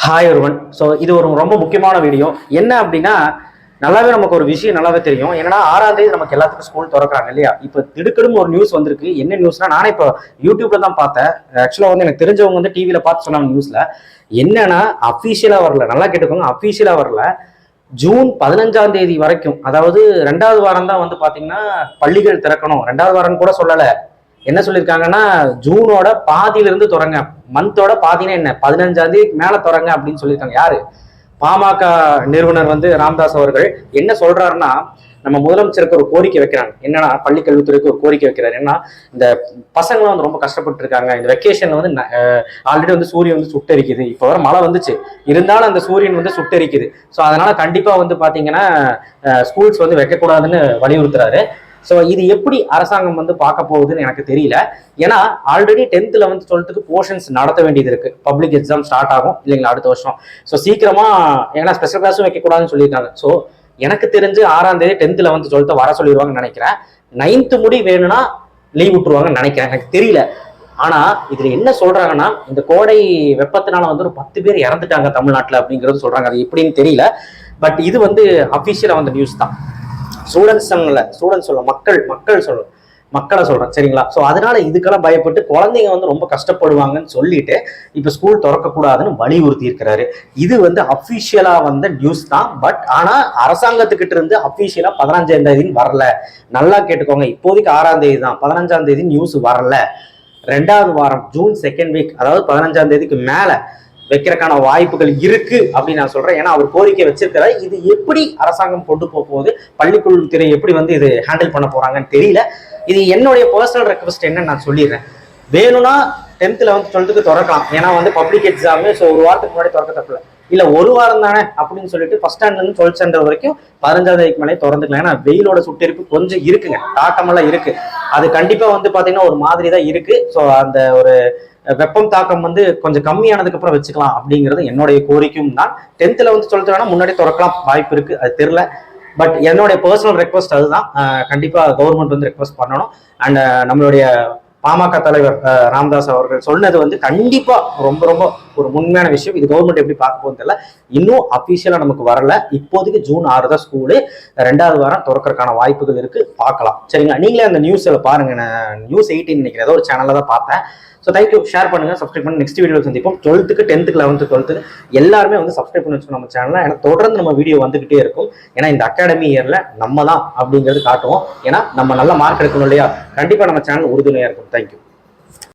Hi ஒருவன் so இது ஒரு ரொம்ப முக்கியமான வீடியோ என்ன அப்படின்னா நல்லாவே நமக்கு ஒரு விஷயம் நல்லாவே தெரியும். என்னன்னா ஆறாம் தேதி நமக்கு எல்லாத்துக்கும் ஸ்கூல் திறக்கிறாங்க இல்லையா? இப்போ திடுக்கடும் ஒரு நியூஸ் வந்திருக்கு. என்ன நியூஸ்னா நானே இப்போ யூடியூப்ல தான் பார்த்தேன். ஆக்சுவலாக வந்து எனக்கு தெரிஞ்சவங்க வந்து டிவியில பார்த்து சொன்னாங்க நியூஸ்ல என்னன்னா அஃபீஷியலா வரல. நல்லா கேட்டுக்கோங்க அஃபீஷியலா வரல. ஜூன் பதினஞ்சாம் தேதி வரைக்கும் அதாவது ரெண்டாவது வாரம் தான் வந்து பாத்தீங்கன்னா பள்ளிகள் திறக்கணும். ரெண்டாவது வாரம் கூட சொல்லலை. என்ன சொல்லியிருக்காங்கன்னா ஜூனோட பாதியிலிருந்து தொடங்க. மந்தோட பாதினா என்ன? பதினஞ்சாம் தேதிக்கு தொடங்க அப்படின்னு சொல்லியிருக்காங்க. யாரு? பாமக நிறுவனர் வந்து ராம்தாஸ் அவர்கள் என்ன சொல்றாருன்னா நம்ம முதலமைச்சருக்கு ஒரு கோரிக்கை வைக்கிறாங்க. என்னன்னா பள்ளி கல்வித்துறைக்கு ஒரு கோரிக்கை வைக்கிறாரு. என்ன இந்த பசங்களாம் வந்து ரொம்ப கஷ்டப்பட்டு இருக்காங்க இந்த வெக்கேஷன்ல வந்து ஆல்ரெடி வந்து சூரியன் வந்து சுட்டரிக்குது. இப்போ வர மழை வந்துச்சு. இருந்தாலும் அந்த சூரியன் வந்து சுட்டரிக்குது. ஸோ அதனால கண்டிப்பா வந்து பாத்தீங்கன்னா ஸ்கூல்ஸ் வந்து வைக்கக்கூடாதுன்னு வலியுறுத்துறாரு. ஸோ இது எப்படி அரசாங்கம் வந்து பார்க்க போகுதுன்னு எனக்கு தெரியல. ஏன்னா ஆல்ரெடி டென்த் லெவன்த் டுவெல்த்துக்கு போர்ஷன்ஸ் நடத்த வேண்டியது இருக்கு. பப்ளிக் எக்ஸாம் ஸ்டார்ட் ஆகும் இல்லைங்களா அடுத்த வருஷம். ஸோ சீக்கிரமா ஏன்னா ஸ்பெஷல் கிளாஸும் வைக்கக்கூடாதுன்னு சொல்லியிருக்காங்க. ஸோ எனக்கு தெரிஞ்சு ஆறாம் தேதி டென்த் லெவன்த் டுவெல்த்து வர சொல்லிடுவாங்கன்னு நினைக்கிறேன். நைன்த்து முடி வேணும்னா லீவ் விட்டுருவாங்கன்னு நினைக்கிறேன். எனக்கு தெரியல. ஆனா இதுல என்ன சொல்றாங்கன்னா இந்த கோடை வெப்பத்தினால வந்து ஒரு பத்து பேர் இறந்துட்டாங்க தமிழ்நாட்டுல அப்படிங்கிறது சொல்றாங்க. அது எப்படின்னு தெரியல. பட் இது வந்து அபிஷியலா வந்த நியூஸ் தான். ஸ்டூடெண்ட்ஸ் ஸ்டூடெண்ட்ஸ் சொல்ல மக்கள் மக்கள் சொல்ல மக்களை சொல்றேன் சரிங்களா? ஸோ அதனால இதுக்கெல்லாம் பயப்பட்டு குழந்தைங்க வந்து ரொம்ப கஷ்டப்படுவாங்கன்னு சொல்லிட்டு இப்போ ஸ்கூல் திறக்கக்கூடாதுன்னு வலியுறுத்தி இருக்கிறாரு. இது வந்து அஃபிஷியலாக வந்த நியூஸ் தான். பட் ஆனா அரசாங்கத்துக்கிட்ட இருந்து அஃபிஷியலா பதினஞ்சாம் தேதின்னு வரல. நல்லா கேட்டுக்கோங்க. இப்போதைக்கு ஆறாம் தேதி தான். பதினஞ்சாம் தேதி நியூஸ் வரல. ரெண்டாவது வாரம் ஜூன் செகண்ட் வீக் அதாவது பதினஞ்சாம் தேதிக்கு மேலே வைக்கிறதுக்கான வாய்ப்புகள் இருக்கு அப்படின்னு நான் சொல்றேன். ஏன்னா அவர் கோரிக்கை வச்சிருக்கிறார். இது எப்படி அரசாங்கம் கொண்டு போக போகுது? பள்ளிக்கல்வித்துறை எப்படி வந்து இது ஹேண்டில் பண்ண போறாங்கன்னு தெரியல. இது என்னுடைய பர்சனல் ரெக்வஸ்ட் என்னன்னு நான் சொல்லிடுறேன். வேணும்னா டென்த்தில் வந்து டுவெல்த்துக்கு திறக்கலாம். ஏன்னா வந்து பப்ளிக் எக்ஸாமு ஸோ ஒரு வாரத்துக்கு முன்னாடி திறக்க தப்பில்ல இல்ல ஒரு வாரம் தானே அப்படின்னு சொல்லிட்டு ஃபர்ஸ்ட் ஸ்டாண்ட்லேருந்து இருந்து டுவெல்த் ஸ்டாண்டர்ட் வரைக்கும் பதினஞ்சாவது தேதிக்கு மேலே திறந்துக்கலாம். ஏன்னா வெயிலோட சுட்டெரிப்பு கொஞ்சம் இருக்குங்க. தாக்கமெல்லாம் இருக்கு. அது கண்டிப்பா வந்து பாத்தீங்கன்னா ஒரு மாதிரி தான் இருக்கு. ஸோ அந்த ஒரு வெப்பம் தாக்கம் வந்து கொஞ்சம் கம்மியானதுக்கு அப்புறம் வச்சுக்கலாம் அப்படிங்கிறது என்னுடைய கோரிக்கையும் தான். டென்த்ல வந்து டுவெல்த் முன்னாடி திறக்கலாம் வாய்ப்பு இருக்கு. அது தெரியல. பட் என்னுடைய பர்சனல் ரெக்வஸ்ட் அதுதான். கண்டிப்பாக கண்டிப்பா கவர்மெண்ட் வந்து ரெக்வஸ்ட் பண்ணணும். அண்ட் நம்மளுடைய பாமக தலைவர் ராம்தாஸ் ராமதாஸ் அவர்கள் சொன்னது வந்து கண்டிப்பா ரொம்ப ரொம்ப ஒரு உண்மையான விஷயம். இது கவர்மெண்ட் எப்படி பார்க்க போகுது தெரியல. இன்னும் அஃபீஷியலாக நமக்கு வரல. இப்போதைக்கு ஜூன் ஆறு தான் ஸ்கூலு ரெண்டாவது வாரம் திறக்கறதுக்கான வாய்ப்புகள் இருக்கு. பார்க்கலாம். சரிங்களா? நீங்களே அந்த நியூஸில் பாருங்க. நான் நியூஸ் எயிட்டின் நினைக்கிறேன். ஏதோ ஒரு சேனலில் தான் பார்த்தேன். ஸோ தேங்க்யூ ஷேர் பண்ணுங்க. சப்ஸ்கிரைப் பண்ணி நெக்ஸ்ட் வீடியோ சந்திப்போம். டுவெல்த்துக்கு டென்த்துக்கு லெவன்த்து டுவெல்த்துக்கு எல்லாருமே வந்து சப்ஸ்கிரைப் பண்ணி வச்சு நம்ம சேனலில் ஏன்னா தொடர்ந்து நம்ம வீடியோ வந்துகிட்டே இருக்கும். ஏன்னா இந்த அகாடமி இயரில் நம்ம தான் அப்படிங்கிறது காட்டுவோம். ஏன்னா நம்ம நல்ல மார்க் எடுக்கணும் இல்லையா? கண்டிப்பாக நம்ம சேனல் உறுதுணையாக இருக்கும். தேங்க்யூ